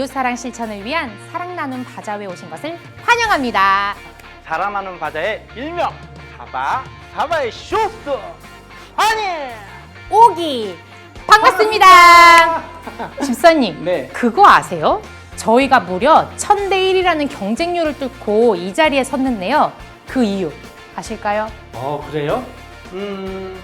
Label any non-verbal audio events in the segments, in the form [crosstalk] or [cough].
이웃사랑 실천을 위한 사랑 나눔 바자회에 오신 것을 환영합니다. 사랑하는 바자의 일명 사바 사바의 쇼스 환희 오기 반갑습니다. 집사님, 네. 그거 아세요? 저희가 무려 1000대 1이라는 경쟁률을 뚫고 이 자리에 섰는데요. 그 이유 아실까요? 어 그래요? 음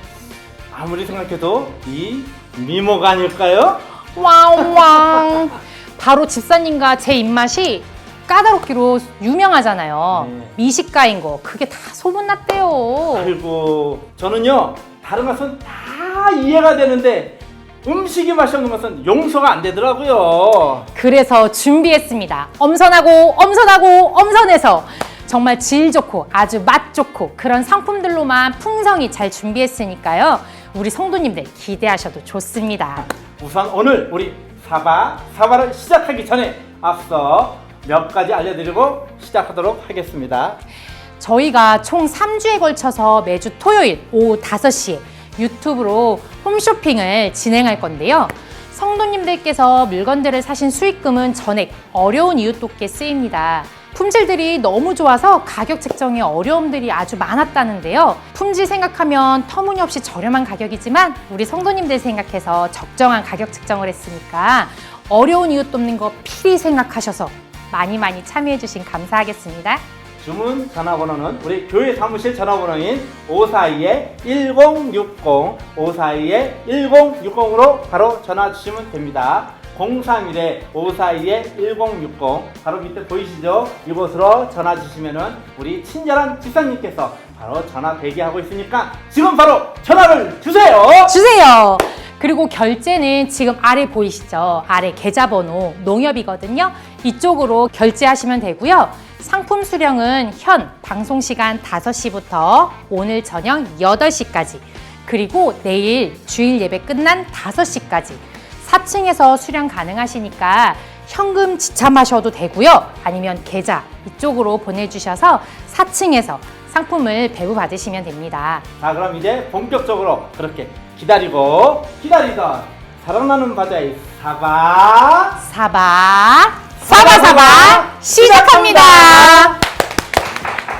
아무리 생각해도 이 미모가 아닐까요? 왕왕. 바로 집사님과 제 입맛이 까다롭기로 유명하잖아요. 네. 미식가인 거 그게 다 소문났대요. 아이고 저는요 다른 것은 다 이해가 되는데 음식이 맛있는 것은 용서가 안 되더라고요. 그래서 준비했습니다. 엄선하고 엄선하고 엄선해서 정말 질 좋고 아주 맛 좋고 그런 상품들로만 풍성히 잘 준비했으니까요. 우리 성도님들 기대하셔도 좋습니다. 우선 오늘 우리 사바 사바를 시작하기 전에 앞서 몇 가지 알려드리고 시작하도록 하겠습니다. 저희가 총 3주에 걸쳐서 매주 토요일 오후 5시에 유튜브로 홈쇼핑을 진행할 건데요. 성도님들께서 물건들을 사신 수익금은 전액 어려운 이웃 돕기에 쓰입니다. 품질들이 너무 좋아서 가격 책정에 어려움들이 아주 많았다는데요. 품질 생각하면 터무니없이 저렴한 가격이지만 우리 성도님들 생각해서 적정한 가격 책정을 했으니까 어려운 이웃 돕는 거 필히 생각하셔서 많이 많이 참여해 주신 감사하겠습니다. 주문 전화번호는 우리 교회 사무실 전화번호인 542-1060, 542-1060으로 바로 전화 주시면 됩니다. 031-542-1060 바로 밑에 보이시죠? 이곳으로 전화 주시면은 우리 친절한 집사님께서 바로 전화 대기하고 있으니까 지금 바로 전화를 주세요. 주세요. 그리고 결제는 지금 아래 보이시죠? 아래 계좌번호 농협이거든요. 이쪽으로 결제하시면 되고요. 상품 수령은 현 방송 시간 5시부터 오늘 저녁 8시까지 그리고 내일 주일 예배 끝난 5시까지 4층에서 수령 가능하시니까 현금 지참하셔도 되고요. 아니면 계좌 이쪽으로 보내주셔서 4층에서 상품을 배부 받으시면 됩니다. 자 그럼 이제 본격적으로 그렇게 기다리고 기다리던 사랑나는 바자의 사바 사바 사바 사바 시작합니다.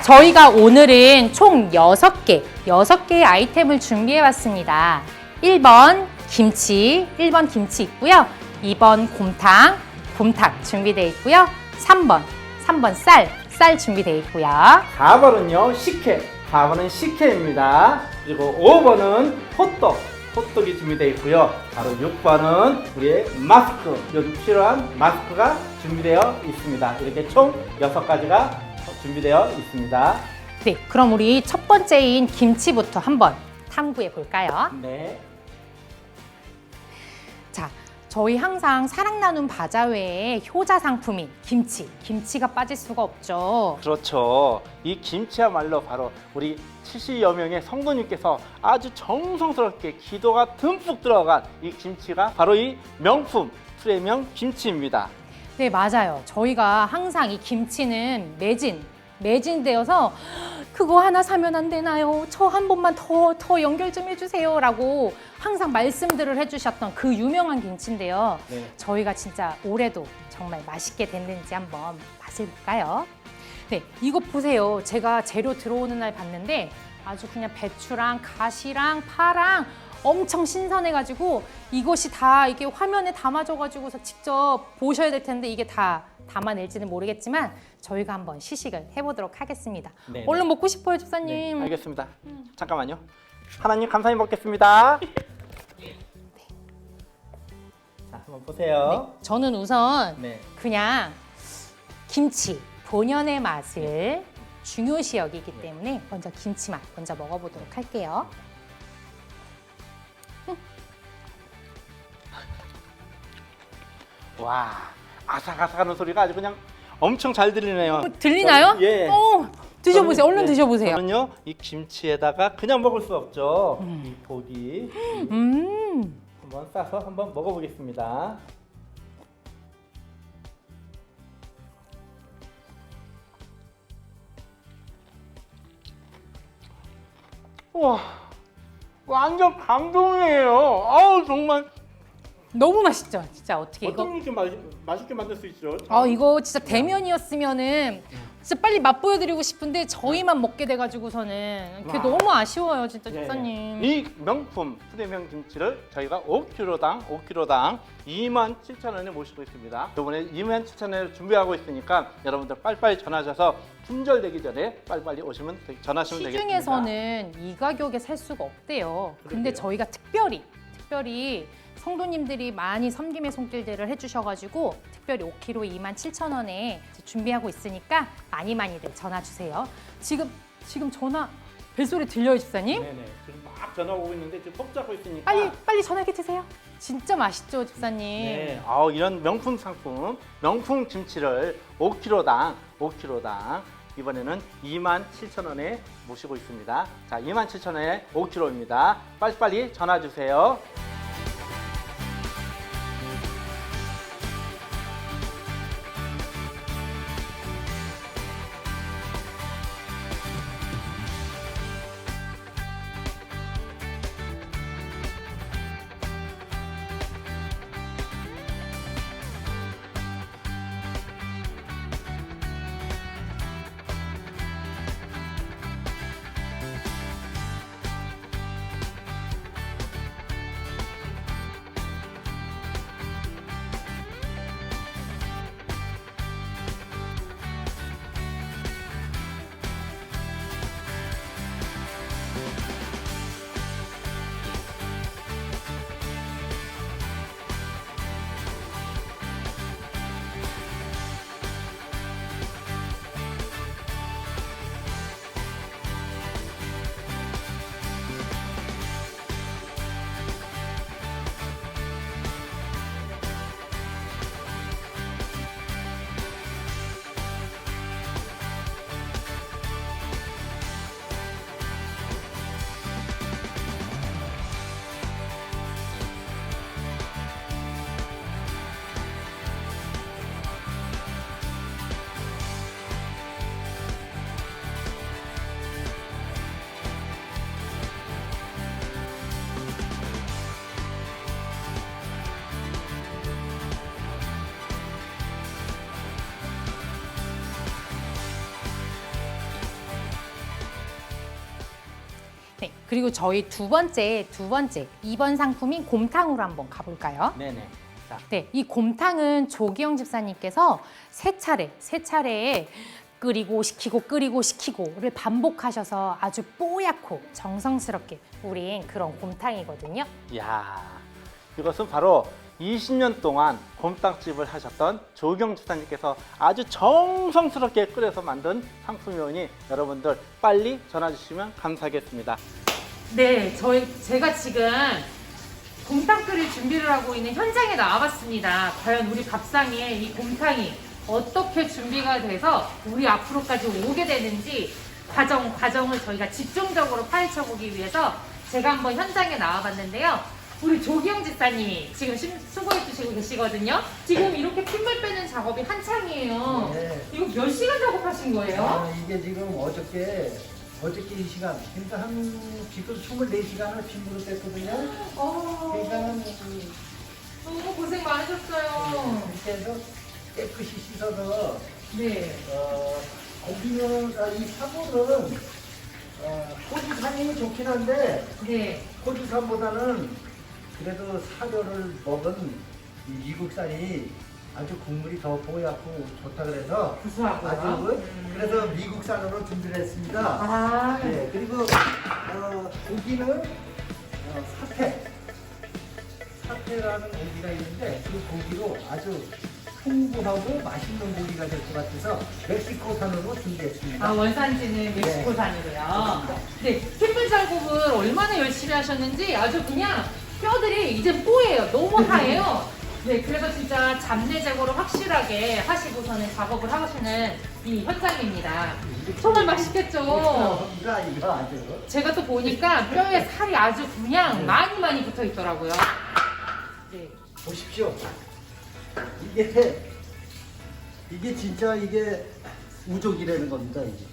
저희가 오늘은 총 6개, 6개의 아이템을 준비해 왔습니다. 1번 김치, 1번 김치 있고요. 2번 곰탕, 곰탕 준비되어 있고요. 3번, 3번 쌀, 쌀 준비되어 있고요. 4번은요 식혜 4번은 식혜입니다 그리고 5번은 호떡 호떡이 준비되어 있고요 바로 6번은 우리의 마스크 요즘 필요한 마스크가 준비되어 있습니다 이렇게 총 6가지가 준비되어 있습니다 네, 그럼 우리 첫 번째인 김치부터 한번 탐구해 볼까요? 네 자, 저희 항상 사랑 나눔 바자회의 효자 상품인 김치. 김치가 빠질 수가 없죠. 그렇죠 이 김치야말로 바로 우리 70여 명의 성도님께서 아주 정성스럽게 기도가 듬뿍 들어간 이 김치가 바로 이 명품 프리미엄 김치입니다 네, 맞아요. 저희가 항상 이 김치는 매진, 매진되어서 그거 하나 사면 안 되나요? 저 한 번만 더, 더 연결 좀 해주세요. 라고 항상 말씀들을 해주셨던 그 유명한 김치인데요. 네. 저희가 진짜 올해도 정말 맛있게 됐는지 한번 맛을 볼까요? 네, 이거 보세요. 제가 재료 들어오는 날 봤는데 아주 그냥 배추랑 가시랑 파랑 엄청 신선해가지고 이것이 다 이게 화면에 담아져가지고서 직접 보셔야 될 텐데 이게 다 담아낼지는 모르겠지만 저희가 한번 시식을 해보도록 하겠습니다. 네네. 얼른 먹고 싶어요, 네, 집사님. 알겠습니다. 잠깐만요. 하나님 감사히 먹겠습니다. 자, 한번 보세요. 저는 우선 네. 그냥 김치 본연의 맛을 중요시 여기기 때문에 먼저 김치 맛 먼저 먹어보도록 할게요. 와, 아삭아삭하는 소리가 아주 그냥 엄청 잘 들리네요. 어, 들리나요? 저- 예. 어, 드셔보세요. 저는- 얼른 네, 드셔보세요. 저는요, 이 김치에다가 그냥 먹을 수 없죠. 이 고기 음, 한번 싸서 한번 먹어보겠습니다. 와, 완전 감동이에요. 아우 정말 너무 맛있죠? 진짜 어떻게 이거? 어떤 게 맛, 맛있게 만들 수 있죠? 아 이거 진짜 대면이었으면은 진짜 빨리 맛보여드리고 싶은데 저희만 먹게 돼가지고서는 그게 와. 너무 아쉬워요 진짜 예. 집사님. 이 명품 수대명 김치를 저희가 5kg당 5kg당 27,000원에 모시고 있습니다. 이번에 27,000원을 준비하고 있으니까 여러분들 빨리빨리 전화하셔서 품절되기 전에 빨리빨리 오시면 되- 전화하시면 되겠습니다. 시중에서는 이 가격에 살 수가 없대요. 근데 그러게요. 저희가 특별히 특별히 성도님들이 많이 섬김의 손길들을 해주셔가지고 특별히 5kg 27,000원에 준비하고 있으니까 많이 많이들 전화 주세요. 지금 지금 전화 벨소리 들려요 집사님? 네네. 지금 막 전화 오고 있는데 지금 톡 잡고 있으니까. 빨리 빨리 전화기 드세요. 진짜 맛있죠 집사님. 네. 아, 이런 명품 상품, 명품 김치를 5kg당 5kg당 이번에는 27,000원에 모시고 있습니다. 자, 27,000원에 5kg입니다. 빨리빨리 전화 주세요. 그리고 저희 두 번째 두 번째 2번 상품인 곰탕으로 한번 가볼까요? 네네. 자, 네, 이 곰탕은 조기영 집사님께서 세 차례, 세 차례에 끓이고 식히고 끓이고 식히고를 반복하셔서 아주 뽀얗고 정성스럽게 우린 그런 곰탕이거든요. 이야, 이것은 바로 20년 동안 곰탕집을 하셨던 조경 집사님께서 아주 정성스럽게 끓여서 만든 상품이오니 여러분들 빨리 전화 주시면 감사하겠습니다. 네, 저희 제가 지금 곰탕 끓일 준비를 하고 있는 현장에 나와봤습니다. 과연 우리 밥상에 이 곰탕이 어떻게 준비가 돼서 우리 앞으로까지 오게 되는지 과정 과정을 저희가 집중적으로 파헤쳐 보기 위해서 제가 한번 현장에 나와봤는데요. 우리 조기영 집사님이 지금 심- 수고해 주시고 계시거든요. 지금 이렇게 핏물 빼는 작업이 한창이에요. 네. 이거 몇 시간 작업하신 거예요? 아, 이게 지금 어저께 어저께 이 시간 그러니까 한 지금 24시간을 빗물을 뺐거든요. 어, 그러니까는 너무 고생 많으셨어요. 이렇게 해서 깨끗이 씻어서 네. 어, 고기는 아, 이 사골은 어, 호주산이 좋긴 한데 네. 호주산보다는 그래도 사료를 먹은 이 미국산이 아주 국물이 더 뽀얗고 좋다 그래서 구수하고요. 아주 음. 그래서 미국산으로 준비를 했습니다. 아, 네, 그리고 어, 고기는 어, 사태 사태라는 고기가 있는데 그 고기로 아주 풍부하고 맛있는 고기가 될 것 같아서 멕시코산으로 준비했습니다. 아 원산지는 멕시코산이고요. 네, 핏물 작업을 얼마나 열심히 하셨는지 아주 그냥 뼈들이 이제 뽀예요. 너무 [laughs] 하얘요. 네, 그래서 진짜 잡내 제거를 확실하게 하시고서는 작업을 하시는 이 현장입니다. 정말 맛있겠죠? 이거 아주 제가 또 보니까 뼈에 살이 아주 그냥 많이 많이 붙어 있더라고요. 네. 보십시오. 이게 이게 진짜 이게 우족이라는 겁니다. 이게.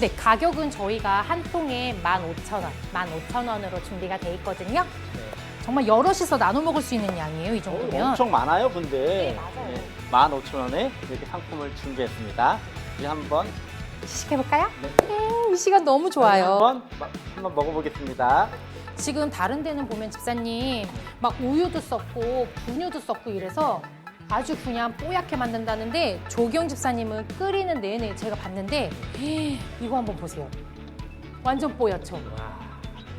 네, 가격은 저희가 한 통에 15,000원, 15,000원으로 준비가 돼 있거든요. 네. 정말 여럿이서 나눠 먹을 수 있는 양이에요, 이 어, 정도면. 엄청 많아요, 근데. 네, 맞아요. 15,000원에 이렇게 상품을 준비했습니다. 우리 한번 시식해볼까요? 네. 음, 이 시간 너무 좋아요. 한번 마- 한번 먹어보겠습니다. 지금 다른 데는 보면 집사님 막 우유도 썼고 분유도 썼고 이래서 아주 그냥 뽀얗게 만든다는데 조경 집사님은 끓이는 내내 제가 봤는데 이거 한번 보세요. 완전 뽀얗죠? 와,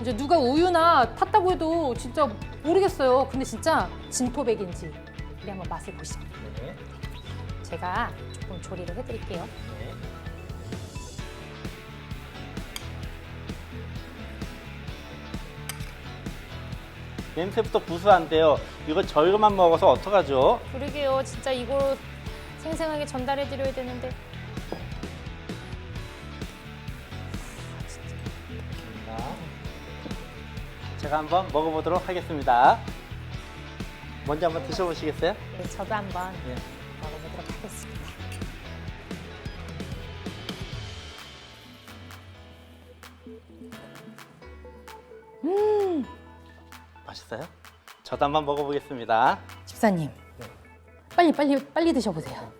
이제 누가 우유나 탔다고 해도 진짜 모르겠어요. 근데 진짜 진토백인지 우리 한번 맛을 보시죠. 네. 제가 조금 조리를 해드릴게요. 냄새부터 구수한데요. 이거 저희만 먹어서 어떡하죠? 그러게요. 진짜 이거 생생하게 전달해드려야 되는데 자, 제가 한번 먹어보도록 하겠습니다. 먼저 한번 드셔보시겠어요? 네, 저도 한번 네. 먹어보도록 하겠습니다. 맛있어요? 저도 한번 먹어보겠습니다. 집사님, 빨리 빨리 빨리 드셔보세요.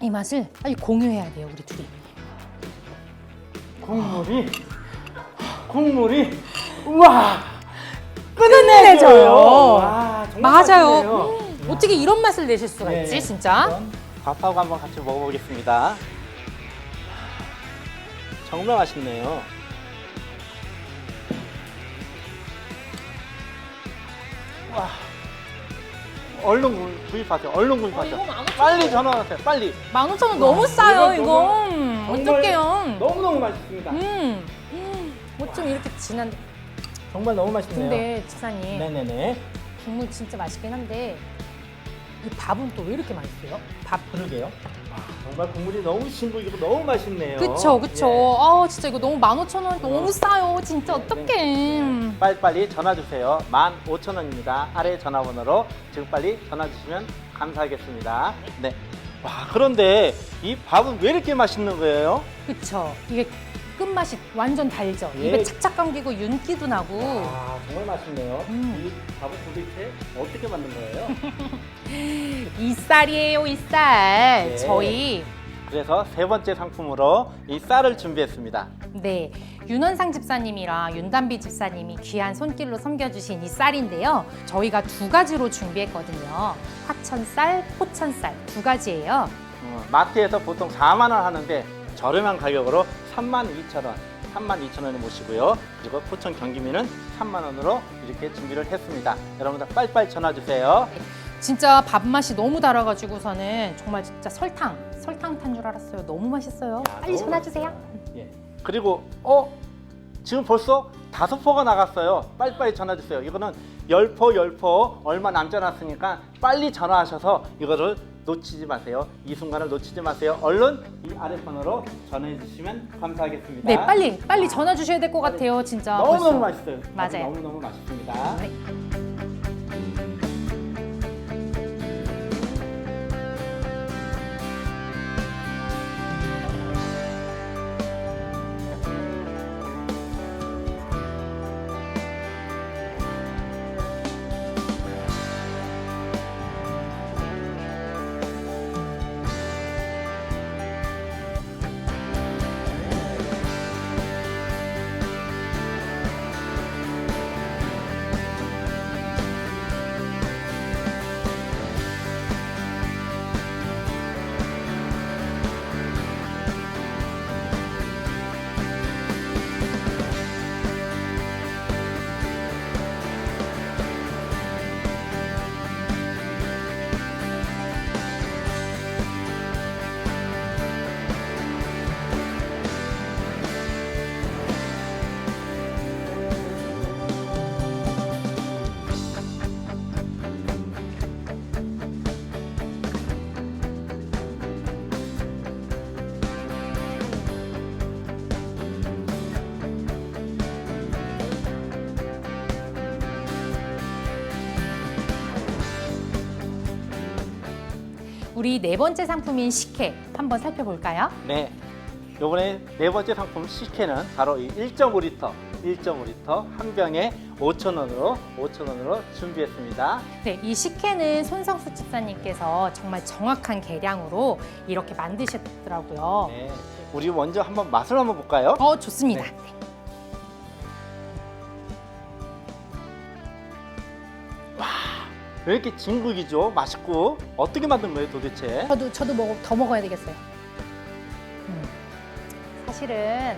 이 맛을 빨리 공유해야 돼요, 우리 둘이. 국물이 국물이 우와 끝내줘요. 와, 정말 맞아요. 음, 어떻게 이런 맛을 내실 수가 네. 있지, 진짜? 그럼 밥하고 한번 같이 먹어보겠습니다. 정말 맛있네요. 와, 얼른 구- 구입하세요. 얼른 구입하세요. 어, 이거 오천 빨리 원. 전화하세요. 빨리. 15,000원 너무 싸요, 이거 이거. 정말- 음, 어떡해요. 너무 너무 맛있습니다. 음, 어쩜 이렇게 진한데. 정말 너무 맛있네요. 근데 집사님, 네네네. 국물 진짜 맛있긴 한데 이 밥은 또 왜 이렇게 맛있어요? 밥. 그러게요. 아, 정말 국물이 너무 신부이고 너무 맛있네요. 그쵸, 그쵸. 예. 아, 진짜 이거 너무 15,000원 너무 싸요. 진짜 네, 어떡해. 빨리빨리 전화 주세요. 15,000원입니다. 아래 전화번호로 지금 빨리 전화 주시면 감사하겠습니다. 네. 와, 그런데 이 밥은 왜 이렇게 맛있는 거예요? 그쵸. 이게 끝맛이 완전 달죠. 예. 입에 착착 감기고 윤기도 나고. 아, 정말 맛있네요. 음. 이 밥은 도대체 어떻게 만든 거예요? [laughs] 이쌀이에요, 이쌀. 네. 저희 그래서 세 번째 상품으로 이 쌀을 준비했습니다. 네, 윤원상 집사님이랑 윤담비 집사님이 귀한 손길로 섬겨주신 이 쌀인데요. 저희가 두 가지로 준비했거든요. 화천쌀, 포천쌀 두 가지예요. 어, 마트에서 보통 4만 원 하는데 저렴한 가격으로 3만 2천 원, 3만 2천 원에 모시고요. 그리고 포천 경기민은 3만 원으로 이렇게 준비를 했습니다. 여러분들 빨리빨리 전화 주세요. 진짜 밥맛이 너무 달아가지고서는 정말 진짜 설탕, 설탕 탄 줄 알았어요. 너무 맛있어요. 야, 빨리 너무 전화 주세요. 예. 그리고 어 지금 벌써 다섯 포가 나갔어요. 빨리빨리 전화 주세요. 이거는 열 포, 열 포 얼마 남지 않았으니까 빨리 전화하셔서 이거를 놓치지 마세요. 이 순간을 놓치지 마세요. 얼른 이 아래 번호로 전화해 주시면 감사하겠습니다. 네, 빨리 빨리 전화 주셔야 될 것 같아요. 진짜. 너무 벌써. 맛있어요. 맞아요. 너무 너무 맛있습니다. 네. 우리 네 번째 상품인 식혜 한번 살펴볼까요? 네. 요번에 네 번째 상품 식혜는 바로 이 1.5리터, 1.5리터 한 병에 5,000원으로 5,000원으로 준비했습니다. 네, 이 식혜는 손성수 집사님께서 정말 정확한 계량으로 이렇게 만드셨더라고요. 네. 우리 먼저 한번 맛을 한번 볼까요? 어, 좋습니다. 네. 왜 이렇게 진국이죠? 맛있고 어떻게 만든 거예요 도대체? 저도 저도 먹어, 더 먹어야 되겠어요. 음. 사실은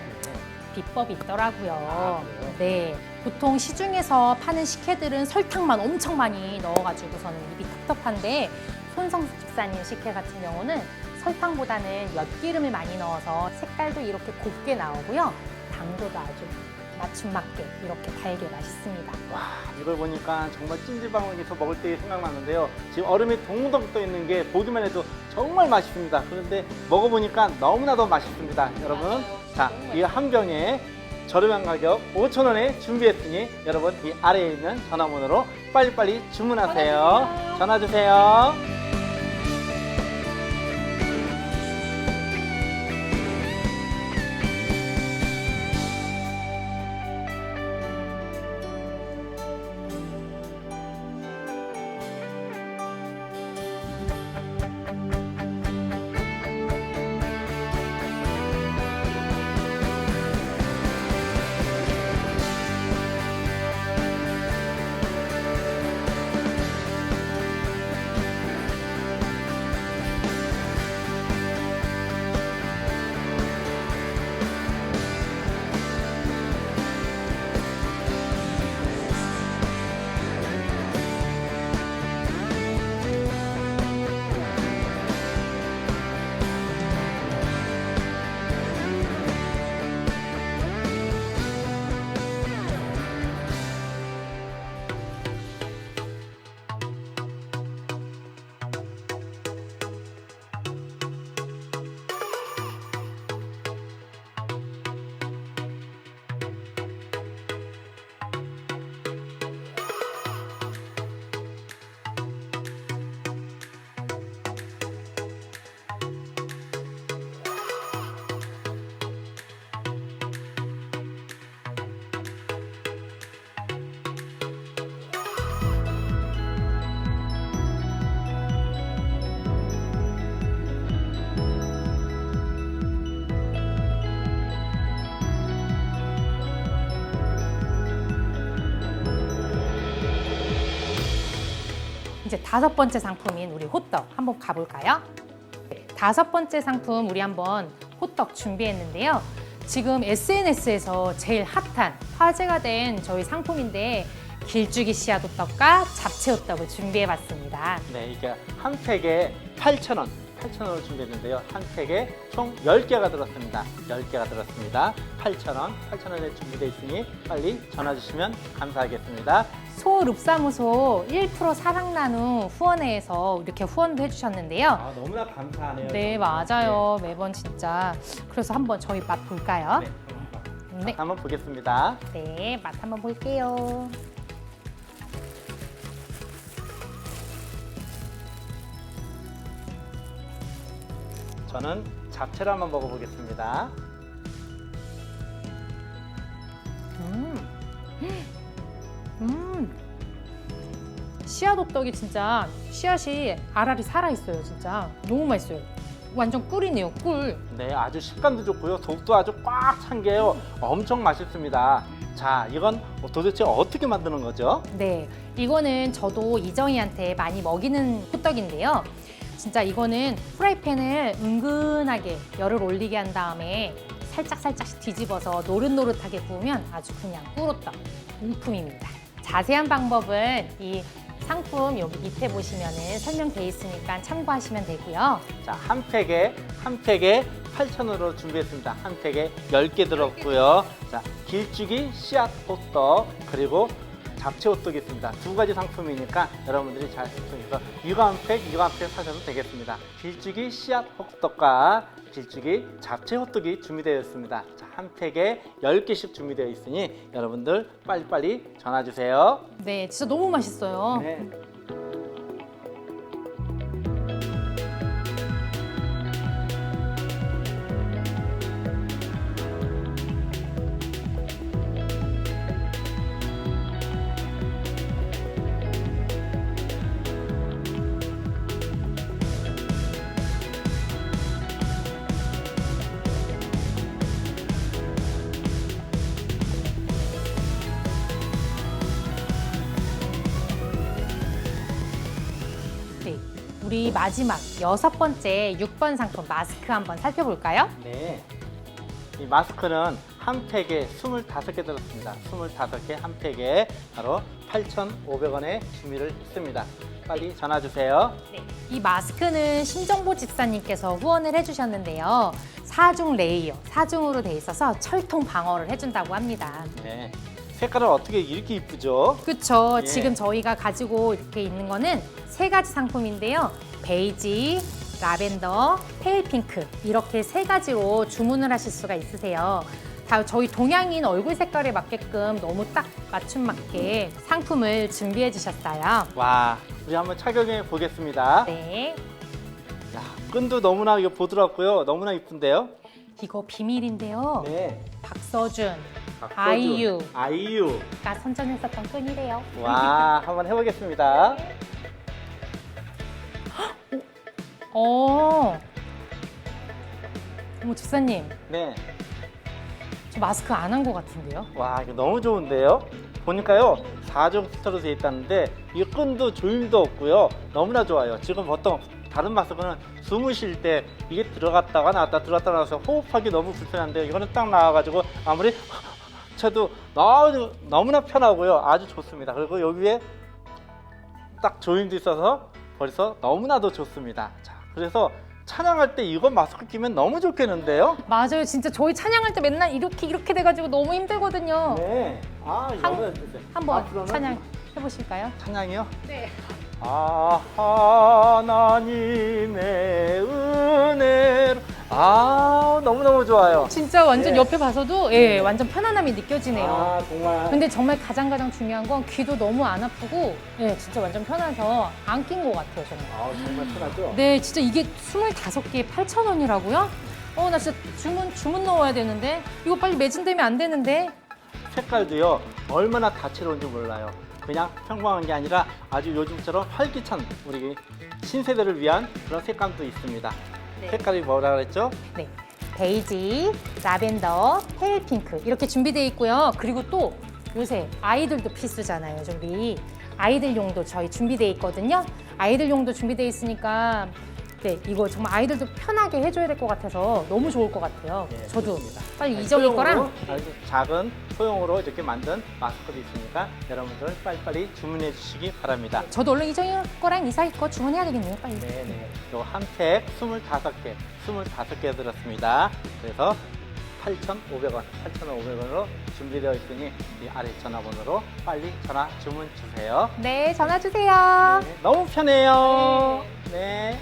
비법이 있더라고요. 아, 그래요? 네. 보통 시중에서 파는 식혜들은 설탕만 엄청 많이 넣어가지고서는 입이 텁텁한데 손성수 집사님 식혜 같은 경우는 설탕보다는 엿기름을 많이 넣어서 색깔도 이렇게 곱게 나오고요. 당도도 아주 맞춤 맞게 이렇게 달게 맛있습니다. 와 이걸 보니까 정말 찜질방에서 먹을 때 생각나는데요. 지금 얼음이 동동 떠 있는 게 보기만 해도 정말 맛있습니다. 그런데 먹어보니까 너무나도 맛있습니다. 여러분 자이 한 병에 저렴한 가격 5,000원에 준비했으니 여러분 이 아래에 있는 전화번호로 빨리빨리 주문하세요. 전화 주세요. 다섯 번째 상품인 우리 호떡 한번 가볼까요? 네, 다섯 번째 상품 우리 한번 호떡 준비했는데요. 지금 SNS에서 제일 핫한 화제가 된 저희 상품인데 길쭉이 씨앗 호떡과 잡채 호떡을 준비해봤습니다. 네, 이게 한 팩에 8,000원, 8,000원을 준비했는데요. 한 팩에 총 10개가 들었습니다. 10개가 들었습니다. 8,000원, 8,000원에 준비되어 있으니 빨리 전화 주시면 감사하겠습니다. 소읍사무소 1% 사랑 나누 후원회에서 이렇게 후원도 해주셨는데요. 아, 너무나 감사하네요. 네, 맞아요. 매번 진짜. 그래서 한번 저희 맛 볼까요? 네, 네. 네. 한번 보겠습니다. 네, 맛 한번 볼게요. 저는 잡채를 한번 먹어보겠습니다. 음, 음, 씨앗 호떡이 진짜 씨앗이 알알이 살아 있어요, 진짜 너무 맛있어요. 완전 꿀이네요, 꿀. 네, 아주 식감도 좋고요. 속도 아주 꽉 찬 게요. 엄청 맛있습니다. 자, 이건 도대체 어떻게 만드는 거죠? 네, 이거는 저도 이정희한테 많이 먹이는 호떡인데요. 진짜 이거는 프라이팬을 은근하게 열을 올리게 한 다음에 살짝 살짝씩 뒤집어서 노릇노릇하게 구우면 아주 그냥 꿀호떡 일품입니다. 자세한 방법은 이 상품 여기 밑에 보시면은 설명돼 있으니까 참고하시면 되고요. 자, 한 팩에, 한 팩에 8,000원으로 준비했습니다. 한 팩에 10개 들었고요. 자, 길쭉이 씨앗 호떡, 그리고 잡채 호떡이 있습니다. 두 가지 상품이니까 여러분들이 잘 선택해서 이거 한 팩, 이거 한팩 사셔도 되겠습니다. 길쭉이 씨앗 호떡과 길쭉이 잡채 호떡이 준비되어 있습니다. 자, 한 팩에 10개씩 준비되어 있으니 여러분들 빨리빨리 전화 주세요. 네, 진짜 너무 맛있어요. 네. 우리 마지막 여섯 번째 6번 상품 마스크 한번 살펴볼까요? 네. 이 마스크는 한 팩에 25개 들었습니다. 25개 한 팩에 바로 8,500원에 준비를 했습니다. 빨리 전화 주세요. 네. 이 마스크는 심정보 집사님께서 후원을 해주셨는데요. 사중 레이어, 사중으로 돼 있어서 철통 방어를 해준다고 합니다. 네. 색깔은 어떻게 이렇게 이쁘죠? 그쵸. 예. 지금 저희가 가지고 이렇게 있는 거는 세 가지 상품인데요. 베이지, 라벤더, 페일 핑크 이렇게 세 가지로 주문을 하실 수가 있으세요. 다 저희 동양인 얼굴 색깔에 맞게끔 너무 딱 맞춤 맞게 상품을 준비해 주셨어요. 와, 우리 한번 착용해 보겠습니다. 네. 야, 끈도 너무나 이거 부드럽고요. 너무나 이쁜데요? 이거 비밀인데요. 네. 박서준, 박서준, 아이유. 아이유. 가 선전했었던 끈이래요. 와, 한번 해보겠습니다. 어. 어머, 집사님. 네. 저 마스크 안 한 것 같은데요? 와, 이거 너무 좋은데요? 보니까요, 4종 스터로 되어 있다는데, 이 끈도 조임도 없고요. 너무나 좋아요. 지금 보통 다른 마스크는 숨을 쉴 때 이게 들어갔다가 나왔다 들어갔다 나와서 호흡하기 너무 불편한데, 이거는 딱 나와가지고 아무리 [laughs] 쳐도 너무, 너무나 편하고요. 아주 좋습니다. 그리고 여기 위에 딱 조임도 있어서 벌써 너무나도 좋습니다. 자, 그래서 찬양할 때 이거 마스크 끼면 너무 좋겠는데요? 맞아요. 진짜 저희 찬양할 때 맨날 이렇게 이렇게 돼가지고 너무 힘들거든요. 네. 아, 한- 이거는 한번 앞으로는 찬양 해보실까요? 찬양이요? 네. 아 하나님의 은혜로 아 너무너무 좋아요 진짜 완전 네. 옆에 봐서도 예, 완전 편안함이 느껴지네요. 아 정말 근데 정말 가장 가장 중요한 건 귀도 너무 안 아프고 예, 진짜 완전 편해서 안 낀 것 같아요 정말. 아 정말 편하죠? 네, 진짜 이게 25개에 8,000원이라고요? 어, 나 진짜 주문 주문 넣어야 되는데 이거 빨리 매진되면 안 되는데. 색깔도요 얼마나 다채로운지 몰라요 그냥 평범한 게 아니라 아주 요즘처럼 활기찬 우리 신세대를 위한 그런 색감도 있습니다 네. 색깔이 뭐라 그랬죠? 네. 베이지, 라벤더, 페일 핑크 이렇게 준비되어 있고요. 그리고 또 요새 아이들도 필수잖아요, 좀비. 아이들용도 저희 준비되어 있거든요. 아이들용도 준비되어 있으니까 네, 이거 정말 아이들도 편하게 해줘야 될 것 같아서 너무 좋을 것 같아요. 네, 저도 좋습니다. 빨리 이적일 거랑 소형으로 아주 작은 소형으로 이렇게 만든 마스크도 있으니까 여러분들 빨리빨리 주문해 주시기 바랍니다 저도 얼른 이적일 거랑 이사일 거 주문해야 되겠네요, 빨리. 네네. 요한팩 25개, 25개 들었습니다. 그래서 8,500원, 8,500원으로 준비되어 있으니 이 아래 전화번호로 빨리 전화 주문 주세요. 네, 전화 주세요. 네, 너무 편해요. 네.